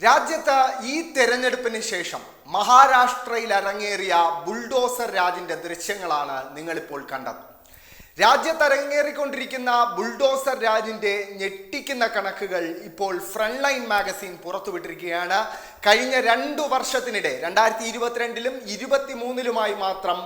രാജ്യത്ത് ഈ തെരഞ്ഞെടുപ്പിന് ശേഷം മഹാരാഷ്ട്രയിൽ അരങ്ങേറിയ ബുൾഡോസർ രാജിന്റെ ദൃശ്യങ്ങളാണ് നിങ്ങളിപ്പോൾ കണ്ടത്. രാജ്യത്ത് അരങ്ങേറിക്കൊണ്ടിരിക്കുന്ന ബുൾഡോസർ രാജിന്റെ ഞെട്ടിക്കുന്ന കണക്കുകൾ ഇപ്പോൾ ഫ്രണ്ട് ലൈൻ മാഗസിൻ പുറത്തുവിട്ടിരിക്കുകയാണ്. കഴിഞ്ഞ രണ്ടു വർഷത്തിനിടെ രണ്ടായിരത്തി ഇരുപത്തിരണ്ടിലും ഇരുപത്തിമൂന്നിലുമായി മാത്രം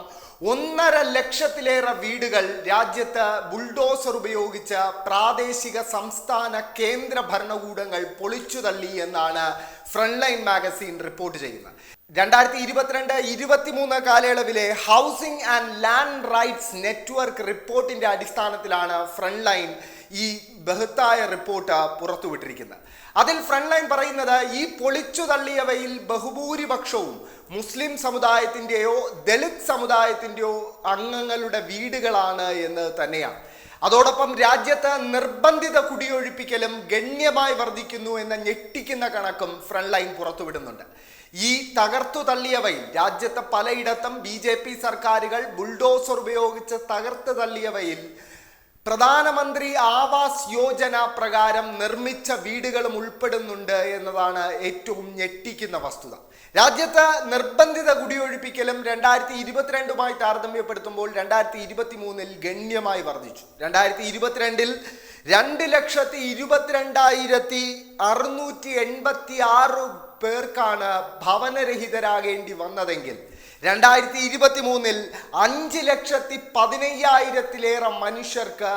ഒന്നര ലക്ഷത്തിലേറെ വീടുകൾ രാജ്യത്ത് ബുൾഡോസർ ഉപയോഗിച്ച് പ്രാദേശിക സംസ്ഥാന കേന്ദ്ര ഭരണകൂടങ്ങൾ പൊളിച്ചു തള്ളി എന്നാണ് ഫ്രണ്ട് ലൈൻ മാഗസീൻ റിപ്പോർട്ട് ചെയ്യുന്നത്. രണ്ടായിരത്തി ഇരുപത്തിരണ്ട് ഇരുപത്തിമൂന്ന് കാലയളവിലെ housing and land rights network റിപ്പോർട്ടിന്റെ അടിസ്ഥാനത്തിലാണ് ഫ്രണ്ട് ലൈൻ ഈ ബഹുത്തായ റിപ്പോർട്ട് പുറത്തുവിട്ടിരിക്കുന്നത്. അതിൽ ഫ്രണ്ട് ലൈൻ പറയുന്നത് ഈ പൊളിച്ചു തള്ളിയവയിൽ ബഹുഭൂരിപക്ഷവും മുസ്ലിം സമുദായത്തിന്റെയോ ദളിത് സമുദായത്തിന്റെയോ അംഗങ്ങളുടെ വീടുകളാണ് എന്ന് തന്നെയാണ്. അതോടൊപ്പം രാജ്യത്ത് നിർബന്ധിത കുടിയൊഴിപ്പിക്കലും ഗണ്യമായി വർദ്ധിക്കുന്നു എന്ന ഞെട്ടിക്കുന്ന കണക്കും ഫ്രണ്ട് ലൈൻ പുറത്തുവിടുന്നുണ്ട്. ഈ തകർത്തു തള്ളിയവയിൽ രാജ്യത്തെ പലയിടത്തും ബി ജെ പി സർക്കാരുകൾ ബുൾഡോസർ ഉപയോഗിച്ച് തകർത്ത് തള്ളിയവയിൽ പ്രധാനമന്ത്രി ആവാസ് യോജന പ്രകാരം നിർമ്മിച്ച വീടുകളും ഉൾപ്പെടുന്നുണ്ട് എന്നതാണ് ഏറ്റവും ഞെട്ടിക്കുന്ന വസ്തുത. രാജ്യത്ത് നിർബന്ധിത കുടിയൊഴിപ്പിക്കലും രണ്ടായിരത്തി ഇരുപത്തിരണ്ടുമായി താരതമ്യപ്പെടുത്തുമ്പോൾ രണ്ടായിരത്തി ഇരുപത്തി മൂന്നിൽ ഗണ്യമായി വർദ്ധിച്ചു. രണ്ടായിരത്തി ഇരുപത്തിരണ്ടിൽ രണ്ട് ലക്ഷത്തി ഇരുപത്തിരണ്ടായിരത്തി അറുന്നൂറ്റി എൺപത്തി ആറ് പേർക്കാണ് ഭവനരഹിതരാകേണ്ടി വന്നതെങ്കിൽ രണ്ടായിരത്തി ഇരുപത്തി മൂന്നിൽ അഞ്ച് ലക്ഷത്തി പതിനയ്യായിരത്തിലേറെ മനുഷ്യർക്ക്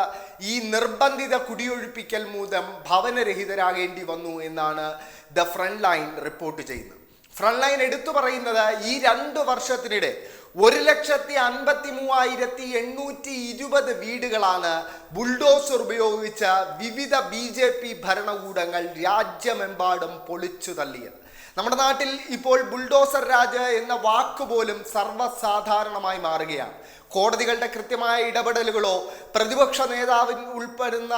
ഈ നിർബന്ധിത കുടിയൊഴിപ്പിക്കൽ മൂലം ഭവനരഹിതരാകേണ്ടി വന്നു എന്നാണ് ദ ഫ്രണ്ട് ലൈൻ റിപ്പോർട്ട് ചെയ്യുന്നത്. ഫ്രണ്ട് ലൈൻ എടുത്തു പറയുന്നത് ഈ രണ്ട് വർഷത്തിനിടെ ഒരു ലക്ഷത്തി അൻപത്തി മൂവായിരത്തി എണ്ണൂറ്റി ഇരുപത് വീടുകളാണ് ബുൾഡോസർ ഉപയോഗിച്ച വിവിധ ബി ജെ പി ഭരണകൂടങ്ങൾ രാജ്യമെമ്പാടും പൊളിച്ചു തള്ളിയത്. നമ്മുടെ നാട്ടിൽ ഇപ്പോൾ ബുൾഡോസർ രാജ എന്ന വാക്ക് പോലും സർവസാധാരണമായി മാറുകയാണ്. കോടതികളുടെ കൃത്യമായ ഇടപെടലുകളോ പ്രതിപക്ഷ നേതാവിൻ ഉൾപ്പെടുന്ന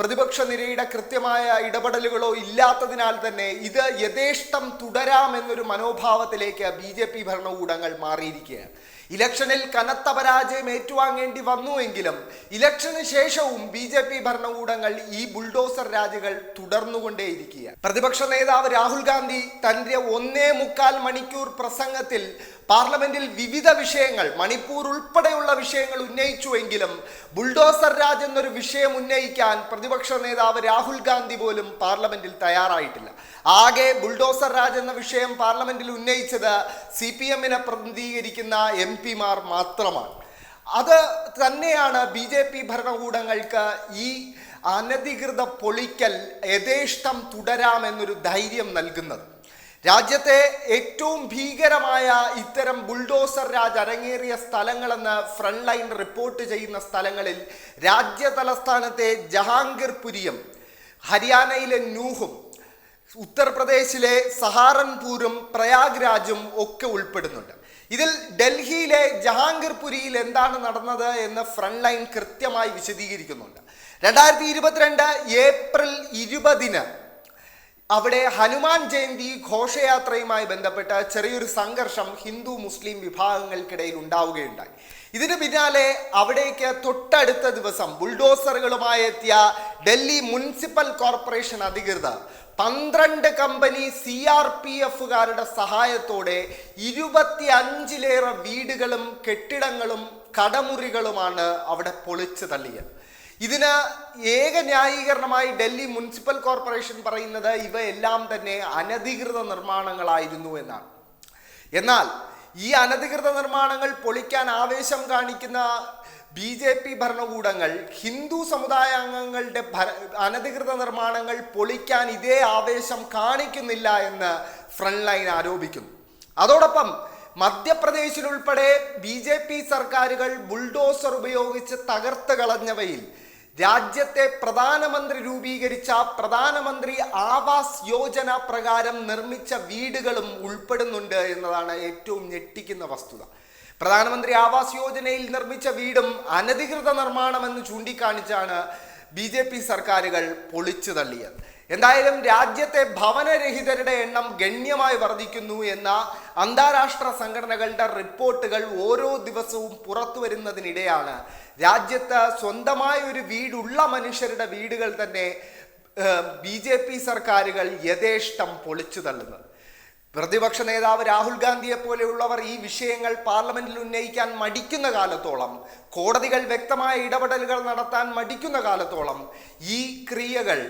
പ്രതിപക്ഷ നിരയുടെ കൃത്യമായ ഇടപെടലുകളോ ഇല്ലാത്തതിനാൽ തന്നെ ഇത് യഥേഷ്ടം തുടരാമെന്നൊരു മനോഭാവത്തിലേക്ക് ബി ജെ പി ഭരണകൂടങ്ങൾ മാറിയിരിക്കുകയാണ്. ഇലക്ഷനിൽ കനത്ത പരാജയം ഏറ്റുവാങ്ങേണ്ടി വന്നുവെങ്കിലും ഇലക്ഷന് ശേഷവും ബി ജെ പി ഭരണകൂടങ്ങൾ ഈ ബുൾഡോസർ രാജുകൾ തുടർന്നുകൊണ്ടേയിരിക്കുക പ്രതിപക്ഷ നേതാവ് രാഹുൽ ഗാന്ധി തന്റെ ഒന്നേ മുക്കാൽ മണിക്കൂർ പ്രസംഗത്തിൽ പാർലമെന്റിൽ വിവിധ വിഷയങ്ങൾ മണിപ്പൂർ ഉൾപ്പെടെയുള്ള വിഷയങ്ങൾ ഉന്നയിച്ചുവെങ്കിലും ബുൾഡോസർ രാജ് എന്നൊരു വിഷയം ഉന്നയിക്കാൻ പ്രതിപക്ഷ നേതാവ് രാഹുൽ ഗാന്ധി പോലും പാർലമെന്റിൽ തയ്യാറായിട്ടില്ല. ആകെ ബുൾഡോസർ രാജ് എന്ന വിഷയം പാർലമെന്റിൽ ഉന്നയിച്ചത് സി പി എമ്മിനെ പ്രതിനിധീകരിക്കുന്ന എം പിമാർ മാത്രമാണ്. അത് തന്നെയാണ് ബി ജെ പി ഭരണകൂടങ്ങൾക്ക് ഈ അനധികൃത പൊളിക്കൽ യഥേഷ്ടം തുടരാമെന്നൊരു ധൈര്യം നൽകുന്നത്. രാജ്യത്തെ ഏറ്റവും ഭീകരമായ ഇത്തരം ബുൾഡോസർ രാജ് അരങ്ങേറിയ സ്ഥലങ്ങളെന്ന് ഫ്രണ്ട് ലൈൻ റിപ്പോർട്ട് ചെയ്യുന്ന സ്ഥലങ്ങളിൽ രാജ്യ തലസ്ഥാനത്തെ ജഹാംഗീർപുരിയും ഹരിയാനയിലെ നൂഹും ഉത്തർപ്രദേശിലെ സഹാറൻപൂരും പ്രയാഗ്രാജും ഒക്കെ ഉൾപ്പെടുന്നുണ്ട്. ഇതിൽ ഡൽഹിയിലെ ജഹാംഗീർപുരിയിൽ എന്താണ് നടന്നത് എന്ന് ഫ്രണ്ട് ലൈൻ കൃത്യമായി വിശദീകരിക്കുന്നുണ്ട്. രണ്ടായിരത്തി ഇരുപത്തിരണ്ട് ഏപ്രിൽ ഇരുപതിന് അവിടെ ഹനുമാൻ ജയന്തി ഘോഷയാത്രയുമായി ബന്ധപ്പെട്ട ചെറിയൊരു സംഘർഷം ഹിന്ദു മുസ്ലിം വിഭാഗങ്ങൾക്കിടയിൽ ഉണ്ടാവുകയുണ്ടായി. ഇതിന് പിന്നാലെ അവിടേക്ക് തൊട്ടടുത്ത ദിവസം ബുൾഡോസറുകളുമായി എത്തിയ ഡൽഹി മുനിസിപ്പൽ കോർപ്പറേഷൻ അധികൃതർ പന്ത്രണ്ട് കമ്പനി സി ആർ പി എഫുകാരുടെ സഹായത്തോടെ ഇരുപത്തി അഞ്ചിലേറെ വീടുകളും കെട്ടിടങ്ങളും കടമുറികളുമാണ് അവിടെ പൊളിച്ചു തള്ളിയത്. ഇതിന് ഏക ന്യായീകരണമായി ഡൽഹി മുനിസിപ്പൽ കോർപ്പറേഷൻ പറയുന്നത് ഇവയെല്ലാം തന്നെ അനധികൃത നിർമ്മാണങ്ങളായിരുന്നു എന്നാണ്. എന്നാൽ ഈ അനധികൃത നിർമ്മാണങ്ങൾ പൊളിക്കാൻ ആവേശം കാണിക്കുന്ന ബി ജെ പി ഭരണകൂടങ്ങൾ ഹിന്ദു സമുദായ അംഗങ്ങളുടെ അനധികൃത നിർമ്മാണങ്ങൾ പൊളിക്കാൻ ഇതേ ആവേശം കാണിക്കുന്നില്ല എന്ന് ഫ്രണ്ട് ലൈൻ ആരോപിക്കുന്നു. അതോടൊപ്പം മധ്യപ്രദേശിലുൾപ്പെടെ ബി ജെ പി സർക്കാരുകൾ ബുൾഡോസർ ഉപയോഗിച്ച് തകർത്ത് കളഞ്ഞവയിൽ രാജ്യത്തെ പ്രധാനമന്ത്രി രൂപീകരിച്ച പ്രധാനമന്ത്രി ആവാസ് യോജന പ്രകാരം നിർമ്മിച്ച വീടുകളും ഉൾപ്പെടുന്നുണ്ട് എന്നതാണ് ഏറ്റവും ഞെട്ടിക്കുന്ന വസ്തുത. പ്രധാനമന്ത്രി ആവാസ് യോജനയിൽ നിർമ്മിച്ച വീടും അനധികൃത നിർമ്മാണമെന്ന് ചൂണ്ടിക്കാണിച്ചാണ് ബി ജെ പി സർക്കാരുകൾ പൊളിച്ചു തള്ളിയത്. എന്തായാലും രാജ്യത്തെ ഭവനരഹിതരുടെ എണ്ണം ഗണ്യമായി വർദ്ധിക്കുന്നു എന്ന അന്താരാഷ്ട്ര സംഘടനകളുടെ റിപ്പോർട്ടുകൾ ഓരോ ദിവസവും പുറത്തു വരുന്നതിനിടെയാണ്. രാജ്യത്ത് സ്വന്തമായ ഒരു വീടുള്ള മനുഷ്യരുടെ വീടുകൾ തന്നെ ബി സർക്കാരുകൾ യഥേഷ്ടം പൊളിച്ചു തള്ളുന്നത്. പ്രതിപക്ഷ നേതാവ് രാഹുൽ ഗാന്ധിയെ പോലെയുള്ളവർ ഈ വിഷയങ്ങൾ പാർലമെന്റിൽ ഉന്നയിക്കാൻ മടിക്കുന്ന കാലത്തോളം കോടതികൾ വ്യക്തമായ ഇടപെടലുകൾ നടത്താൻ മടിക്കുന്ന കാലത്തോളം ഈ ക്രിയകൾ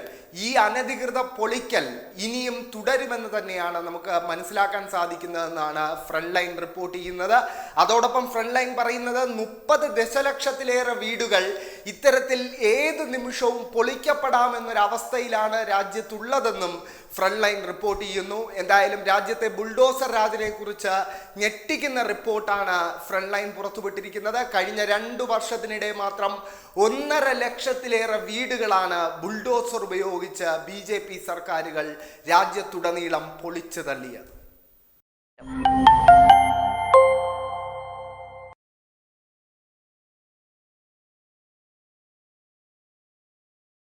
ഈ അനധികൃത പൊളിക്കൽ ഇനിയും തുടരുമെന്ന് തന്നെയാണ് നമുക്ക് മനസ്സിലാക്കാൻ സാധിക്കുന്നതെന്നാണ് ഫ്രണ്ട് ലൈൻ റിപ്പോർട്ട് ചെയ്യുന്നത്. അതോടൊപ്പം ഫ്രണ്ട് ലൈൻ പറയുന്നത് മുപ്പത് ദശലക്ഷത്തിലേറെ വീടുകൾ ഇത്തരത്തിൽ ഏത് നിമിഷവും പൊളിക്കപ്പെടാമെന്നൊരവസ്ഥയിലാണ് രാജ്യത്തുള്ളതെന്നും ഫ്രണ്ട് ലൈൻ റിപ്പോർട്ട് ചെയ്യുന്നു. എന്തായാലും രാജ്യത്തെ ബുൾഡോസർ രാജിനെ കുറിച്ച് ഞെട്ടിക്കുന്ന റിപ്പോർട്ടാണ് ഫ്രണ്ട് ലൈൻ പുറത്തുവിട്ടിരിക്കുന്നത്. കഴിഞ്ഞ രണ്ടു വർഷത്തിനിടെ മാത്രം ഒന്നര ലക്ഷത്തിലേറെ വീടുകളാണ് ബുൾഡോസർ ഉപയോഗിച്ച് ബി ജെ പി സർക്കാരുകൾ രാജ്യത്തുടനീളം പൊളിച്ചു തള്ളിയത്.